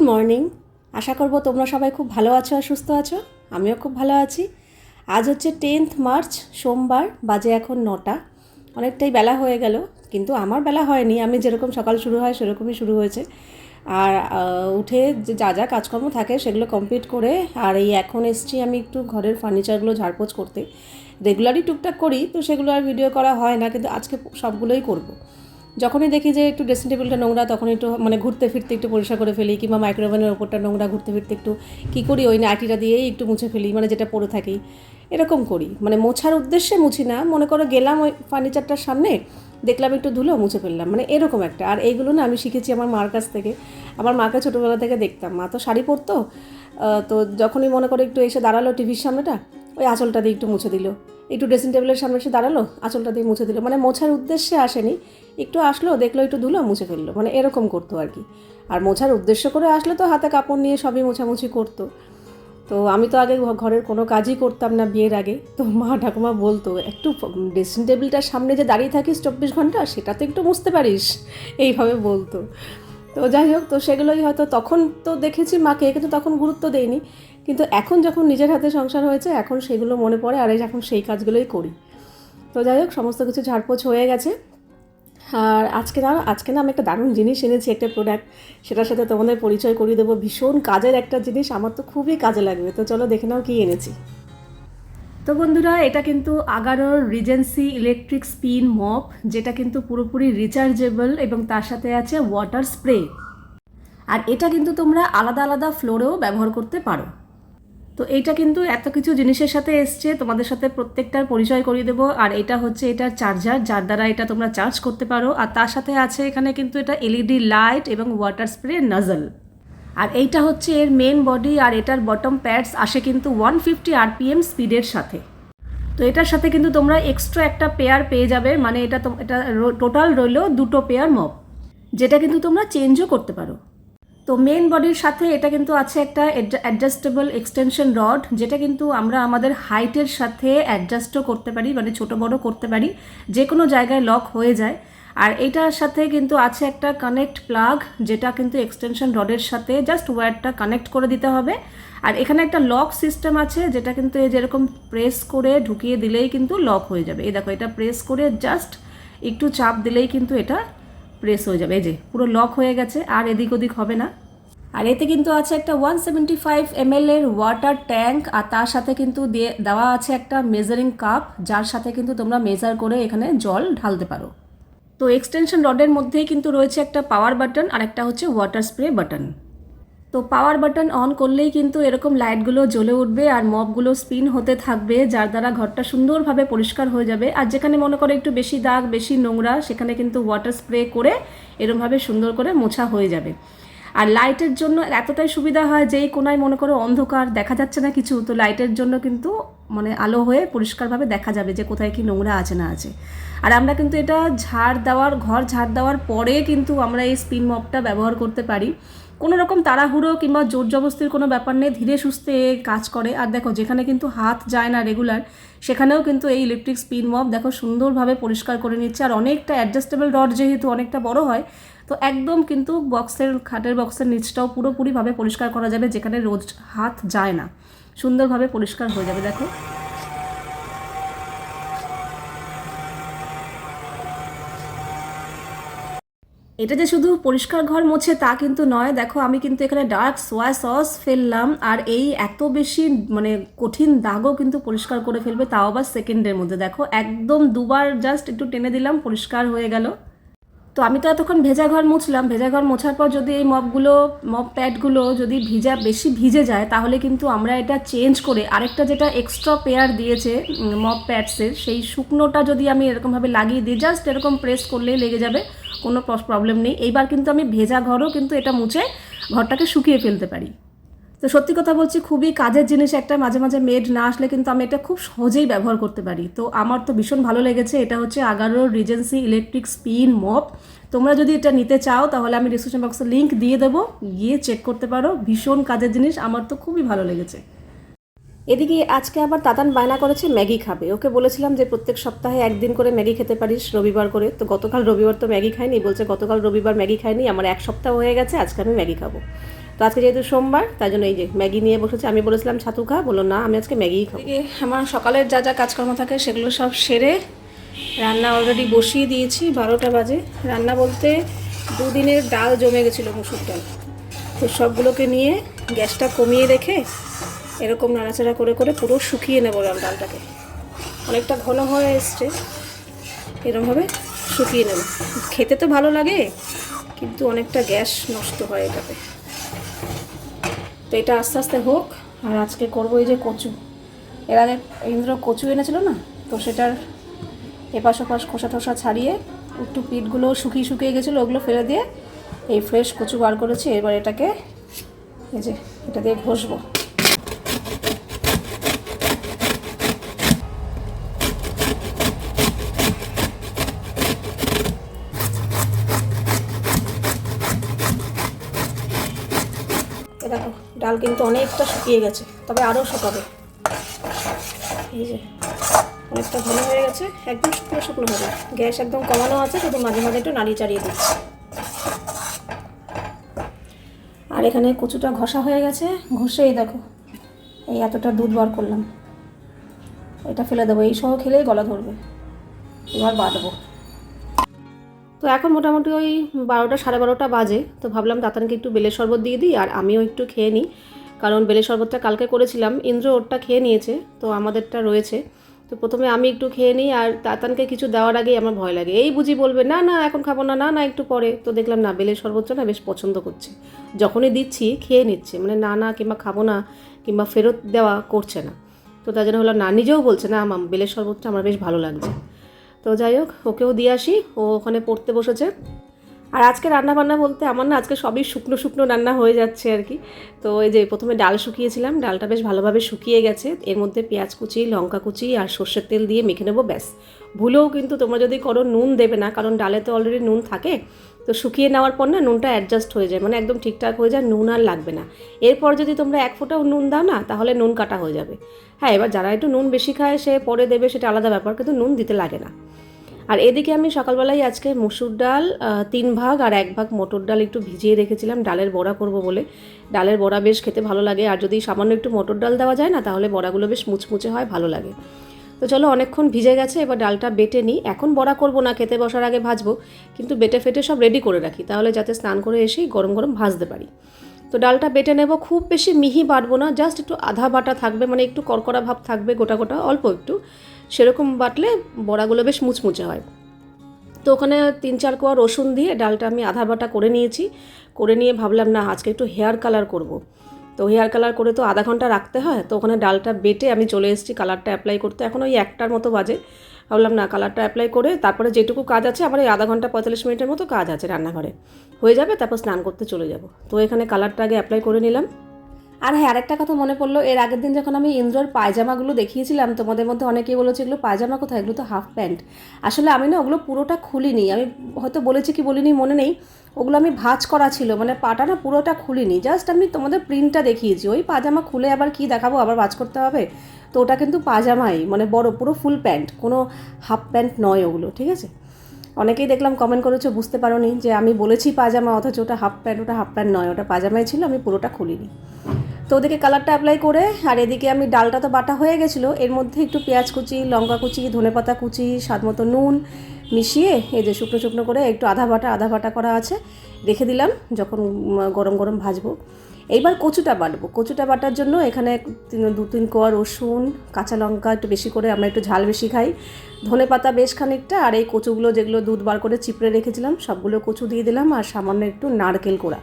Good morning আশা করব তোমরা সবাই খুব ভালো আছো আর সুস্থ আছো। আমিও খুব ভালো আছি। আজ হচ্ছে টেন্থ মার্চ সোমবার, বাজে এখন নটা। অনেকটাই বেলা হয়ে গেল, কিন্তু আমার বেলা হয়নি। আমি যেরকম সকাল শুরু হয়, সেরকমই শুরু হয়েছে। আর উঠে যে যা যা কাজকর্ম থাকে, সেগুলো কমপ্লিট করে আর এই এখন এসছি আমি একটু ঘরের ফার্নিচারগুলো ঝাড়পোছ করতে। রেগুলারই টুকটাক করি, তো সেগুলো আর ভিডিও করা হয় না, কিন্তু আজকে সবগুলোই করব। যখনই দেখি যে একটু ড্রেসিং টেবিলটা নোংরা তখন একটু মানে ঘুরতে ফিরতে একটু পরিষ্কার করে ফেলি, কিংবা মাইক্রোওভেনের ওপরটা নোংরা ঘুরতে ফিরতে একটু কী করি, ওই নাটিটা দিয়েই একটু মুছে ফেলি মানে যেটা পরে থাকি। এরকম করি। মানে মোছার উদ্দেশ্যে মুছি না, মনে করো গেলাম ওই ফার্নিচারটার সামনে, দেখলাম একটু ধুলো, মুছে ফেললাম। মানে এরকম একটা। আর এইগুলো না আমি শিখেছি আমার মার কাছ থেকে। আমার মাকে ছোটোবেলা থেকে দেখতাম। মা তো শাড়ি পরতো তো যখনই মনে করে একটু এসে দাঁড়াল টিভির সামনেটা ওই আঁচলটা দিয়ে একটু মুছে দিল। একটু ড্রেসিং টেবিলের সামনে এসে দাঁড়াল, আঁচলটা দিয়ে মুছে দিল। মানে মোছার উদ্দেশ্যে আসেনি, একটু আসলো, দেখল, একটু ধুলো, মুছে ফেলল। মানে এরকম করতো আর কি। আর মোছার উদ্দেশ্য করে আসলে তো হাতে কাপড় নিয়ে সবই মোছামুছি করতো। তো আমি তো আগে ঘরের কোনো কাজই করতাম না বিয়ের আগে। তো মা, ঠাকুমা বলতো, একটু ড্রেসিং টেবিলটার সামনে যে দাঁড়িয়ে থাকিস চব্বিশ ঘণ্টা সেটা তো একটু মুছতে পারিস। এইভাবে বলতো। তো যাই হোক, তো সেগুলোই হয়তো তখন তো দেখেছি মাকে, কিন্তু তখন গুরুত্ব দেইনি। কিন্তু এখন যখন নিজের হাতে সংসার হয়েছে, এখন সেগুলো মনে পড়ে, আর এখন সেই কাজগুলোই করি। তো যাই হোক, সমস্ত কিছু ঝাড়পোছ হয়ে গেছে। আর আজকে না আজকে না আমি একটা দারুণ জিনিস এনেছি, একটা প্রোডাক্ট সেটার সাথে তোমাদের পরিচয় করিয়ে দেবো। ভীষণ কাজের একটা জিনিস, আমার তো খুবই কাজে লাগবে। তো চলো দেখে নাও কী এনেছি। তো বন্ধুরা, এটা কিন্তু আগারোর রিজেন্সি ইলেকট্রিক স্পিন মপ যেটা কিন্তু পুরোপুরি রিচার্জেবল এবং তার সাথে আছে ওয়াটার স্প্রে আর এটা কিন্তু তোমরা আলাদা আলাদা ফ্লোরেও ব্যবহার করতে পারো। তো এইটা কিন্তু এত কিছু জিনিসের সাথে এসছে, তোমাদের সাথে প্রত্যেকটার পরিচয় করিয়ে দেবো। আর এটা হচ্ছে এটার চার্জার যার দ্বারা এটা তোমরা চার্জ করতে পারো। আর তার সাথে আছে এখানে কিন্তু এটা এলইডি লাইট এবং ওয়াটার স্প্রে নাজল আর এইটা হচ্ছে এর মেন বডি আর এটার বটম প্যাডস আসে কিন্তু ওয়ান ফিফটি আরপিএম স্পিডের সাথে। তো এটার সাথে কিন্তু তোমরা এক্সট্রা একটা পেয়ার পেয়ে যাবে মানে এটা এটা টোটাল রইল দুটো পেয়ার মপ যেটা কিন্তু তোমরা চেঞ্জও করতে পারো। তো মেন বডির সাথে এটা কিন্তু আছে একটা অ্যাডজাস্টেবল এক্সটেনশন রড যেটা কিন্তু আমরা আমাদের হাইটের সাথে অ্যাডজাস্টও করতে পারি মানে ছোট বড় করতে পারি যে কোনো জায়গায় লক হয়ে যায়। আর এইটার সাথে কিন্তু আছে একটা কানেক্ট প্লাগ যেটা কিন্তু এক্সটেনশন রডের সাথে জাস্ট ওয়্যারটা কানেক্ট করে দিতে হবে। আর এখানে একটা লক সিস্টেম আছে, যেটা কিন্তু এই যেরকম প্রেস করে ঢুকিয়ে দিলেই কিন্তু লক হয়ে যাবে। এই দেখো, এটা প্রেস করে জাস্ট একটু চাপ দিলেই কিন্তু এটা প্রেস হয়ে যাবে। এই যে, পুরো লক হয়ে গেছে, আর এদিক ওদিক হবে না। আর এতে কিন্তু আছে একটা ওয়ান সেভেন্টি ফাইভ এম এর ওয়াটার ট্যাঙ্ক আর তার সাথে কিন্তু দেওয়া আছে একটা মেজারিং কাপ যার সাথে কিন্তু তোমরা মেজার করে এখানে জল ঢালতে পারো। তো এক্সটেনশন রডের মধ্যেই কিন্তু রয়েছে একটা পাওয়ার বাটন আর একটা হচ্ছে ওয়াটার স্প্রে বাটন তো পাওয়ার বাটন অন করলেই কিন্তু এরকম লাইটগুলো জ্বলে উঠবে আর মপগুলো স্পিন হতে থাকবে, যার দ্বারা ঘরটা সুন্দরভাবে পরিষ্কার হয়ে যাবে। আর যেখানে মনে করে একটু বেশি দাগ, বেশি নোংরা, সেখানে কিন্তু ওয়াটার স্প্রে করে এরমভাবে সুন্দর করে মোছা হয়ে যাবে। আর লাইটের জন্য এতটাই সুবিধা হয় যে এই কোনায় মনে করো অন্ধকার দেখা যাচ্ছে না কিছু, তো লাইটের জন্য কিন্তু মানে আলো হয়ে পরিষ্কারভাবে দেখা যাবে যে কোথায় কি নোংরা আছে না আছে। আর আমরা কিন্তু এটা ঝাড় দেওয়ার, ঘর ঝাড় দেওয়ার পরে কিন্তু আমরা এই স্পিন মপটা ব্যবহার করতে পারি। কোনো রকম তাড়াহুড়ো কিংবা জোর জবস্তির কোনো ব্যাপার নেই, ধীরে সুস্থে কাজ করে। আর দেখো, যেখানে কিন্তু হাত যায় না রেগুলার সেখানেও কিন্তু এই ইলেকট্রিক স্পিন মপ দেখো সুন্দরভাবে পরিষ্কার করে নিচ্ছে। আর অনেকটা অ্যাডজাস্টেবল রড যেহেতু অনেকটা বড় হয় তো একদম কিন্তু বক্সের, খাটের বক্সের নিচটাও পুরোপুরিভাবে পরিষ্কার করা যাবে, যেখানে রোজ হাত যায় না। সুন্দরভাবে পরিষ্কার হয়ে যাবে, দেখো। এটা যে শুধু পরিষ্কার ঘর মোছে তা কিন্তু নয়, দেখো আমি কিন্তু এখানে ডার্ক সোয়া সস ফেললাম, আর এই এত বেশি মানে কঠিন দাগও কিন্তু পরিষ্কার করে ফেলবে, তাও আবার সেকেন্ডের মধ্যে। দেখো, একদম দুবার জাস্ট একটু টেনে দিলাম, পরিষ্কার হয়ে গেল। তো আমি তো এতক্ষণ ভেজা ঘর মুছলাম। ভেজা ঘর মোছার পর যদি এই মপগুলো মপ প্যাডগুলো যদি ভিজা, বেশি ভিজে যায়, তাহলে কিন্তু আমরা এটা চেঞ্জ করে আরেকটা যেটা এক্সট্রা পেয়ার দিয়েছে মপ প্যাডসের সেই শুকনোটা যদি আমি এরকমভাবে লাগিয়ে দিই জাস্ট এরকম প্রেস করলেই লেগে যাবে, কোনো প্রবলেম নেই। এইবার কিন্তু আমি ভেজা ঘরও কিন্তু এটা মুছে ঘরটাকে শুকিয়ে ফেলতে পারি। তো সত্যি কথা বলছি, খুবই কাজের জিনিস একটা, মাঝে মাঝে মেড না আসলে কিন্তু আমি এটা খুব সহজেই ব্যবহার করতে পারি। তো আমার তো ভীষণ ভালো লেগেছে, এটা হচ্ছে আগারোর রিজেন্সি ইলেকট্রিক স্পিন মপ তোমরা যদি এটা নিতে চাও, তাহলে আমি ডিসক্রিপশন বক্সে লিঙ্ক দিয়ে দেবো, গিয়ে চেক করতে পারো, ভীষণ কাজের জিনিস, আমার তো খুবই ভালো লেগেছে। এদিকে আজকে আবার তাতান বায়না করেছে, ম্যাগি খাবে। ওকে বলেছিলাম যে প্রত্যেক সপ্তাহে একদিন করে ম্যাগি খেতে পারিস, রবিবার করে। তো গতকাল রবিবার তো ম্যাগি খাইনি, বলছে গতকাল রবিবার ম্যাগি খাইনি, আমার এক সপ্তাহ হয়ে গেছে, আজকে আমি ম্যাগি খাব। তো আজকে যেহেতু সোমবার তাই জন্য এই যে ম্যাগি নিয়ে বসেছে। আমি বলেছিলাম, ছাতু খা? বলল, না, আমি আজকে ম্যাগিই খাব। আমার সকালের যা যা কাজকর্ম থাকে, সেগুলো সব সেরে রান্না অলরেডি বসিয়ে দিয়েছি, বারোটা বাজে। রান্না বলতে দুদিনের ডাল জমে গেছিল মুসুর ডাল। তো সবগুলোকে নিয়ে গ্যাসটা কমিয়ে রেখে এরকম নাড়াচাড়া করে করে পুরো শুকিয়ে নেব ডাল- ডালটাকে। অনেকটা ঘন হয়ে এসছে। এরমভাবে শুকিয়ে নেব। খেতে তো ভালো লাগে, কিন্তু অনেকটা গ্যাস নষ্ট হয় এটাতে। তো এটা আস্তে আস্তে হোক, আর আজকে করব এই যে কচু। এর আগে ইন্দ্র কচু এনেছিল না? তো সেটার এপাশ ওপাশ খোসা টোসা ছাড়িয়ে একটু পিঠগুলো শুকিয়ে শুকিয়ে গেছিল, ওগুলো ফেলে দিয়ে এই ফ্রেশ কচু বার করেছি। এবার এটাকে এই যে এটা দিয়ে ঘষবো এ দেখো ডাল কিন্তু অনেকটা শুকিয়ে গেছে, তবে আরও শুকাবে। এই যে, অনেকটা ঘন হয়ে গেছে, একদম শুকনো শুকনো হবে। গ্যাস একদম কমানো আছে, শুধু মাঝে মাঝে একটু নাড়িয়ে চাড়িয়ে দিচ্ছি। আর এখানে কচুটা ঘষা হয়ে গেছে ঘষেই দেখো, এই এতটা দুধ বার করলাম। এটা ফেলে দেবো, এই সহ খেলেই গলা ধরবে। এবার বাটবো। তো এখন মোটামুটি ওই বারোটা, সাড়ে বারোটা বাজে। তো ভাবলাম তাতানকে একটু বেলের শরবত দিয়ে দিই, আর আমিও একটু খেয়ে নিই। কারণ বেলের শরবতটা কালকে করেছিলাম, ইন্দ্র ওরটা খেয়ে নিয়েছে, তো আমাদেরটা রয়েছে। তো প্রথমে আমি একটু খেয়ে নিই, আর তাতানকে কিছু দেওয়ার আগেই আমার ভয় লাগে। এই বুঝি বলবে, না না, এখন খাব না না না, একটু পরে। তো দেখলাম, না, বেলের শরবতটা না বেশ পছন্দ করছে। যখনই দিচ্ছি, খেয়ে নিচ্ছে। মানে না না, কিংবা খাব না, কিংবা ফেরত দেওয়া করছে না। তো তার জন্য হলো, না, নিজেও বলছে, না, মাম, বেলের শরবতটা আমার বেশ ভালো লাগছে। তো যাই হোক, ওকেও দিয়ে আসি, ও ওখানে পড়তে বসেছে। আর আজকে রান্না বান্না বলতে আমার না আজকে সবই শুকনো শুকনো রান্না হয়ে যাচ্ছে আর কি। তো এই যে প্রথমে ডাল শুকিয়েছিলাম, ডালটা বেশ ভালোভাবে শুকিয়ে গেছে। এর মধ্যে পেঁয়াজ কুচি, লঙ্কা কুচি আর সর্ষের তেল দিয়ে মেখে নেব, ব্যাস। ভুলেও কিন্তু তোমরা যদি করো, নুন দেবে না, কারণ ডালে তো অলরেডি নুন থাকে। তো শুকিয়ে নেওয়ার পর না নুনটা অ্যাডজাস্ট হয়ে যায় মানে একদম ঠিকঠাক হয়ে যায়, নুন আর লাগবে না। এরপর যদি তোমরা এক ফোঁটাও নুন দাও না, তাহলে নুন কাটা হয়ে যাবে। হ্যাঁ এবার যারা একটু নুন বেশি খায়, সে পরে দেবে, সেটা আলাদা ব্যাপার, কিন্তু নুন দিতে লাগে না। আর এদিকে আমি সকালবেলায় আজকে মুসুর ডাল তিন ভাগ আর এক ভাগ মটর ডাল একটু ভিজিয়ে রেখেছিলাম। ডালের বড়া করব বলে। ডালের বড়া বেশ খেতে ভালো লাগে, আর যদি সামান্য একটু মটর ডাল দেওয়া যায় না, তাহলে বড়াগুলো বেশ মুচমুচে হয়, ভালো লাগে। তো চলো অনেকক্ষণ ভিজে গেছে, এবার ডালটা বেটে নিই। এখন বড়া করব না, খেতে বসার আগে ভাজবো, কিন্তু বেটে ফেটে সব রেডি করে রাখি, তাহলে যাতে স্নান করে এসেই গরম গরম ভাজতে পারি। তো ডালটা বেটে নেব, খুব বেশি মিহি বাটবো না জাস্ট একটু আধা বাটা থাকবে মানে একটু কড়কড়া ভাব থাকবে, গোটা গোটা, অল্প একটু। সেরকম বাটলে বড়াগুলো বেশ মুচমুচে হয়। তো ওখানে তিন চার কোয়া রসুন দিয়ে ডালটা আমি আধা বাটা করে নিয়েছি, করে নিয়ে ভাবলাম না, আজকে একটু হেয়ার কালার করব। তো হেয়ার কালার করে তো আধা ঘণ্টা রাখতে হয়, তো ওখানে ডালটা বেটে আমি চলে এসেছি কালারটা অ্যাপ্লাই করতে। এখন ওই একটার মতো বাজে। ভাবলাম না, কালারটা অ্যাপ্লাই করে তারপরে যেটুকু কাজ আছে, আমার এই আধা ঘণ্টা পঁয়তাল্লিশ মিনিটের মতো কাজ আছে রান্নাঘরে। হয়ে যাবে, তারপর স্নান করতে চলে যাব। তো এখানে কালারটা আগে অ্যাপ্লাই করে নিলাম। আর হ্যাঁ আরেকটা কথা মনে পড়ল, এর আগের দিন যখন আমি ইন্দ্রর পায়জামাগুলো দেখিয়েছিলাম, তোমাদের মধ্যে অনেকেই বলেছে, এগুলো পায়জামা কোথায়? এগুলো তো হাফ প্যান্ট আসলে আমি না ওগুলো পুরোটা খুলিনি, আমি হয়তো বলেছি কি বলিনি মনে নেই, ওগুলো আমি ভাঁজ করা ছিল মানে পাটা না পুরোটা খুলিনি জাস্ট আমি তোমাদের প্রিন্টটা দেখিয়েছি, ওই পাজামা খুলে আবার কি দেখাবো, আবার ভাঁজ করতে হবে? তো ওটা কিন্তু পাজামাই মানে বড়, পুরো ফুল প্যান্ট কোনো হাফ প্যান্ট নয় ওগুলো, ঠিক আছে? অনেকেই দেখলাম কমেন্ট করেছ, বুঝতে পারোনি যে আমি বলেছি পাজামা অথচ ওটা হাফ প্যান্ট ওটা হাফ প্যান্ট নয়, ওটা পাজামাই ছিল, আমি পুরোটা খুলিনি। তো ওদিকে কালারটা অ্যাপ্লাই করে, আর এদিকে আমি ডালটা তো বাটা হয়ে গেছিল, এর মধ্যে একটু পেঁয়াজ কুচি, লঙ্কা কুচি ধনেপাতা কুচি, স্বাদ মতো নুন মিশিয়ে এই যে শুকনো শুকনো করে একটু আধা বাটা আধা বাটা করা আছে, রেখে দিলাম যখন গরম গরম ভাজবো। এইবার কচুটা বাটবো, কচুটা বাটার জন্য এখানে দু তিন কোয়া রসুন, কাঁচা লঙ্কা একটু বেশি করে আমরা একটু ঝাল বেশি খাই। ধনে পাতা বেশ খানিকটা, আর এই কচুগুলো যেগুলো দুধ বার করে চিপড়ে রেখেছিলাম, সবগুলো কচু দিয়ে দিলাম, আর সামান্য একটু নারকেল কোড়া।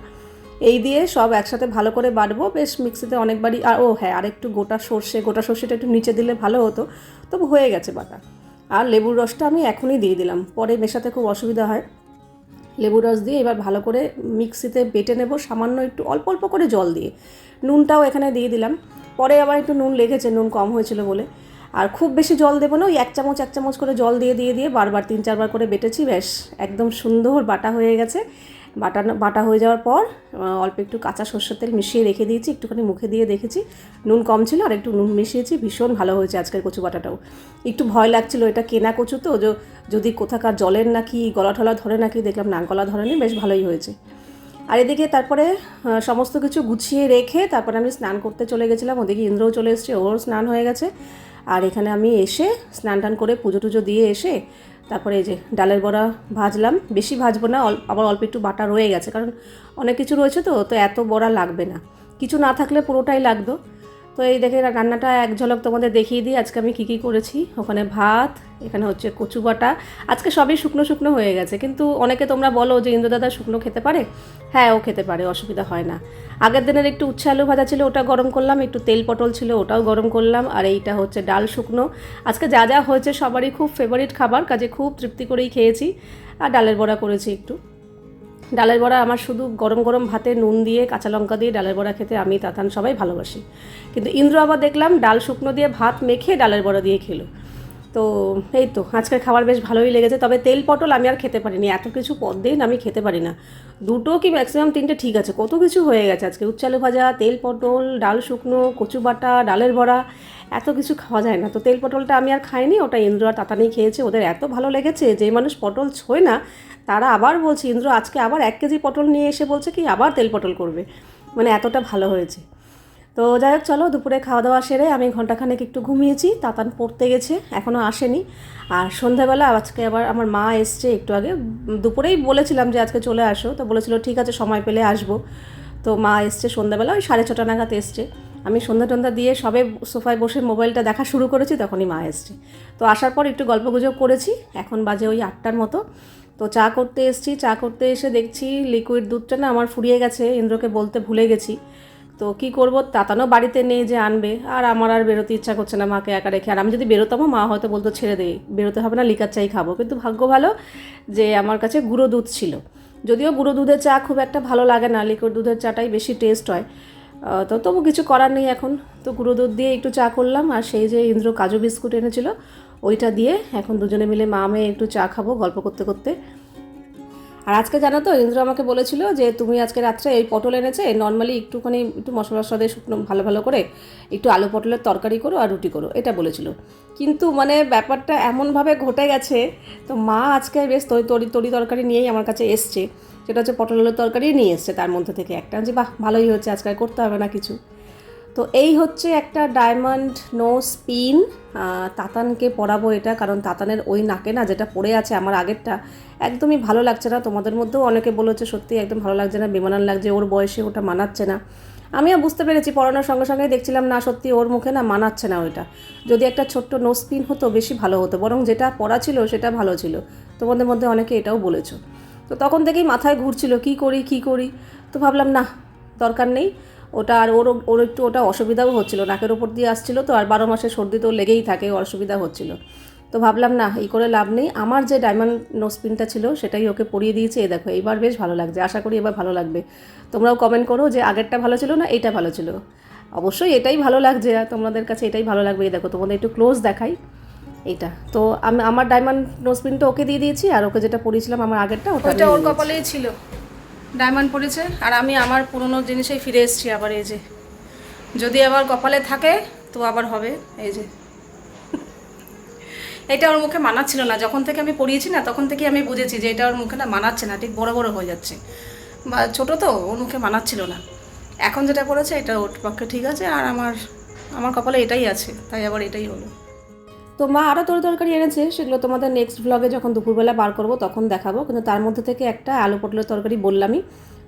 এই দিয়ে সব একসাথে ভালো করে বাটবো। বেশ মিক্সিতে অনেকবারই, আর ও হ্যাঁ আর একটু গোটা সর্ষে, গোটা সর্ষেটা একটু নিচে দিলে ভালো হতো। তবু হয়ে গেছে বাটা। আর লেবুর রসটা আমি এখনই দিয়ে দিলাম। পরে মেশাতে খুব অসুবিধা হয়। লেবু রস দিয়ে এবার ভালো করে মিক্সিতে বেটে নেব সামান্য একটু অল্প অল্প করে জল দিয়ে। নুনটাও এখানে দিয়ে দিলাম। পরে আবার একটু নুন লেগেছে, নুন কম হয়েছিল বলে। আর খুব বেশি জল দেবো না, ওই এক চামচ এক চামচ করে জল দিয়ে দিয়ে দিয়ে বারবার, তিন, চারবার করে বেটেছি, ব্যাস, একদম সুন্দর বাটা হয়ে গেছে। বাটা বাটা হয়ে যাওয়ার পর অল্প একটু কাঁচা সর্ষের তেল মিশিয়ে রেখে দিয়েছি, একটুখানি মুখে দিয়ে দেখেছি, নুন কম ছিল আর একটু নুন মিশিয়েছি, ভীষণ ভালো হয়েছে আজকের কচু বাটাটাও। একটু ভয় লাগছিল এটা কেনা কচু তো যদি কোথাকার জলের নাকি গলা টলা ধরে নাকি, দেখলাম না, গলা ধরেনি, বেশ ভালোই হয়েছে। আর এদিকে তারপরে সমস্ত কিছু গুছিয়ে রেখে তারপরে আমি স্নান করতে চলে গেছিলাম, ওদিকে ইন্দ্রও চলে এসছে ওর স্নান হয়ে গেছে। আর এখানে আমি এসে স্নান টান করে পুজো টুজো দিয়ে এসে তারপরে এই যে ডালের বড়া ভাজলাম। বেশি ভাজবো না আবার অল্প একটু বাটা রয়ে গেছে, কারণ অনেক কিছু রয়েছে তো তো এত বড়া লাগবে না। কিছু না থাকলে পুরোটাই লাগতো। তো এই দেখে রান্নাটা এক ঝলক তোমাদের দেখিয়ে দিই। আজকে আমি কী কী করেছি? ওখানে ভাত, এখানে হচ্ছে কচু বাটা। আজকে সবই শুকনো শুকনো হয়ে গেছে। কিন্তু অনেকে তোমরা বলো যে ইন্দ্রদাদা শুকনো খেতে পারে? হ্যাঁ ও খেতে পারে, অসুবিধা হয় না। আগের দিনের একটু উচ্ছে আলু ভাজা ছিল, ওটা গরম করলাম, একটু তেল পটল ছিল, ওটাও গরম করলাম, আর এইটা হচ্ছে ডাল শুকনো। আজকে যা যা হয়েছে সবারই খুব ফেভারিট খাবার, কাজে খুব তৃপ্তি করেই খেয়েছি। আর ডালের বড়া করেছি একটু। ডালের বড়া আমার শুধু গরম গরম ভাতে নুন দিয়ে কাঁচা লঙ্কা দিয়ে ডালের বড়া খেতে আমি তাতান সবাই ভালোবাসি। কিন্তু ইন্দ্র আবার দেখলাম ডাল শুকনো দিয়ে ভাত মেখে ডালের বড়া দিয়ে খেলো। তো এই তো, আজকের খাবার বেশ ভালোই লেগেছে, তবে তেল পটল আমি আর খেতে পারিনি, এত কিছু পদ দিন আমি খেতে পারি না। দুটো কি ম্যাক্সিমাম তিনটে ঠিক আছে, কত কিছু হয়ে গেছে আজকে? উচ্চালু ভাজা, তেল পটল, ডাল শুকনো কচু বাটা ডালের বড়া এত কিছু খাওয়া যায় না। তো তেল পটলটা আমি আর খাইনি, ওটা ইন্দ্র আর তাতানেই খেয়েছে, ওদের এত ভালো লেগেছে যে মানুষ পটল ছোয় না, তারা আবার বলছে, ইন্দ্র, আজকে আবার এক কেজি পটল নিয়ে এসে বলছে কি, আবার তেল পটল করবে। মানে এতটা ভালো হয়েছে। তো যাই হোক, চলো দুপুরে খাওয়া দাওয়া সেরে আমি ঘন্টাখানেক একটু ঘুমিয়েছি, তাতান পড়তে গেছে এখনও আসেনি। আর সন্ধ্যাবেলা আজকে আবার আমার মা এসছে একটু আগে, দুপুরেই বলেছিলাম যে আজকে চলে আসো, তো বলেছিল, ঠিক আছে, সময় পেলে আসব। তো মা এসছে সন্ধ্যাবেলা, ওই সাড়ে ছটা নাগাদ এসছে। আমি সন্ধ্যা টন্ধা দিয়ে সবে সোফায় বসে মোবাইলটা দেখা শুরু করেছি, তখনই মা এসছে। তো আসার পর একটু গল্পগুজব করেছি, এখন বাজে ওই আটটার মতো। তো চা করতে এসছি, চা করতে এসে দেখছি লিকুইড দুধটা না আমার ফুরিয়ে গেছে, ইন্দ্রকে বলতে ভুলে গেছি। তো কি করব তাতানো বাড়িতে নেই যে আনবে, আর আমার আর বেরোতে ইচ্ছা করছে না মাকে একা রেখে। আর আমি যদি বেরোতামও, মা হয়তো বলতো, ছেড়ে দে, বেরোতে হবে না, লিকার চাই খাব। কিন্তু ভাগ্য ভালো যে আমার কাছে গুঁড়ো দুধ ছিল। যদিও গুঁড়ো দুধের চা খুব একটা ভালো লাগে না লিকুইড দুধের চাটাই বেশি টেস্ট হয়। তো তবু কিছু করার নেই এখন। তো গুঁড়ো দুধ দিয়ে একটু চা করলাম, আর সেই যে ইন্দ্র কাজু বিস্কুট এনেছিল, ওইটা দিয়ে এখন দুজনে মিলে মা মেয়ে একটু চা খাব গল্প করতে করতে। আর আজকে জানো তো, ইন্দ্র আমাকে বলেছিল যে তুমি আজকে রাত্রে এই পটল এনেছে, নর্মালি একটুখানি একটু মশলা দিয়ে শুকনো ভালো ভালো করে একটু আলু পটলের তরকারি করো আর রুটি করো, এটা বলেছিল। কিন্তু মানে ব্যাপারটা এমনভাবে ঘটে গেছে, তো মা আজকে বেশ তরি তরি তরি তরকারি নিয়েই আমার কাছে এসছে। সেটা হচ্ছে পটল আলুর তরকারি নিয়ে এসছে তার মধ্যে থেকে একটা। যে বাহ, ভালোই হচ্ছে, আজকাল করতে হবে না কিছু। তো এই হচ্ছে একটা ডায়মন্ড নো স্পিন তাতানকে পরাবো এটা, কারণ তাতানের ওই নাকে না যেটা পড়ে আছে আমার আগেরটা, একদমই ভালো লাগছে না। তোমাদের মধ্যেও অনেকে বলেছে, সত্যি একদম ভালো লাগছে না, বেমানান লাগছে, ওর বয়সে ওটা মানাচ্ছে না। আমিও বুঝতে পেরেছি, পড়ানোর সঙ্গে সঙ্গে দেখছিলাম না, সত্যি ওর মুখে না মানাচ্ছে না ওইটা। যদি একটা ছোট্ট নো স্পিন হতো, বেশি ভালো হতো, বরং যেটা পড়া ছিল, সেটা ভালো ছিল। তোমাদের মধ্যে অনেকে এটাও বলেছ। তো তখন থেকেই মাথায় ঘুরছিল, কি করি কি করি? তো ভাবলাম, না, দরকার নেই। ওটা আর ওর ওর একটু ওটা অসুবিধাও হচ্ছিল, নাকের ওপর দিয়ে আসছিল তো আর বারো মাসে সর্দি তো লেগেই থাকে অসুবিধা হচ্ছিল। তো ভাবলাম, না, এই করে লাভ নেই। আমার যে ডায়মন্ড নোসপিনটা ছিল সেটাই ওকে পরিয়ে দিয়েছে, এই দেখো, এইবার বেশ ভালো লাগছে, আশা করি এবার ভালো লাগবে। তোমরাও কমেন্ট করো যে আগেরটা ভালো ছিল না এইটা ভালো ছিল। অবশ্যই এটাই ভালো লাগছে, আর তোমাদের কাছে এটাই ভালো লাগবে, এই দেখো, তোমাদের একটু ক্লোজ দেখাই। এইটা। তো আমি আমার ডায়মন্ড নোসপিনটা ওকে দিয়ে দিয়েছি আর ওকে যেটা পরিয়েছিলাম আমার আগেরটা ওটা ওর কপালেই ছিল। ডায়মন্ড পড়েছে আর আমি আমার পুরনো জিনিসেই ফিরে এসেছি আবার এই যে। যদি আবার কপালে থাকে তো আবার হবে এই যে। এটা ওর মুখে মানাচ্ছিল না। যখন থেকে আমি পড়িয়েছি না তখন থেকে আমি বুঝেছি যে এটা ওর মুখে না মানাচ্ছে না ঠিক বড় বড় হয়ে যাচ্ছে। বা ছোট তো ওর মুখে মানাচ্ছিল না। এখন যেটা করেছে এটা ওর পক্ষে ঠিক আছে আর আমার আমার কপালে এটাই আছে তাই আবার এটাই হলো। তো মা আরও তরি তরকারি এনেছে, সেগুলো তোমাদের নেক্সট ব্লগে যখন দুপুরবেলা বার করব তখন দেখাবো। কিন্তু তার মধ্যে থেকে একটা আলু পটলের তরকারি বললামই।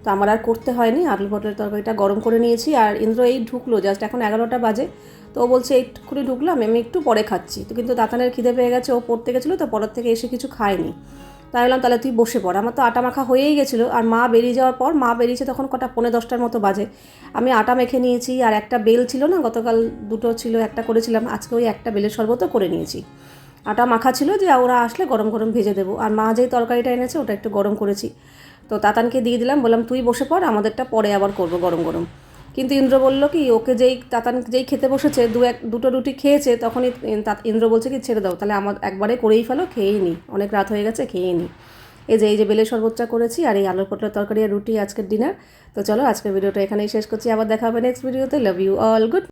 তো আমার আর করতে হয়নি, আলু পটলের তরকারিটা গরম করে নিয়েছি। আর ইন্দ্র এই ঢুকলো জাস্ট এখন এগারোটা বাজে। তো ও বলছে, এইটুকুনি ঢুকলাম, আমি একটু পরে খাচ্ছি। তো কিন্তু দাতানের খিদে পেয়ে গেছে, ও পড়তে গেছিল, তো পরের থেকে এসে কিছু খায়নি। তাই বললাম তাহলে তুই বসে পড়। আমার তো আটা মাখা হয়েই গেছিল। আর মা বেরিয়ে যাওয়ার পর, মা বেরিয়েছে তখন কটা, পৌনে দশটার মতো বাজে। আমি আটা মেখে নিয়েছি, আর একটা বেল ছিল না, গতকাল দুটো ছিল, একটা করেছিলাম, আজকে ওই একটা বেলের শরবতও করে নিয়েছি। আটা মাখা ছিল যে, ওরা আসলে গরম গরম ভেজে দেবো। আর মা যেই তরকারিটা এনেছে, ওটা একটু গরম করেছি। তো তাতানকে দিয়ে দিলাম, বললাম, তুই বসে পড়, আমাদেরটা পরে আবার করব গরম গরম। কিন্তু ইন্দ্র বলল কি, ওকে যেই তাতান যেই খেতে বসেছে, দু এক, দুটো রুটি খেয়েছে, তখনই ইন্দ্র বলছে কি, ছেড়ে দাও, তাহলে আমার একবারে করেই ফেলো, খেয়েই নি, অনেক রাত হয়ে গেছে, খেয়েই নি। এই যে এই যে বেলে সর্বোচ্চা করেছি, আর এই আলুর পটলের তরকারি আর রুটি আজকের ডিনার তো চলো, আজকের ভিডিওটা এখানেই শেষ করছি, আবার দেখা হবে নেক্সট ভিডিওতে লাভ ইউ অল গুড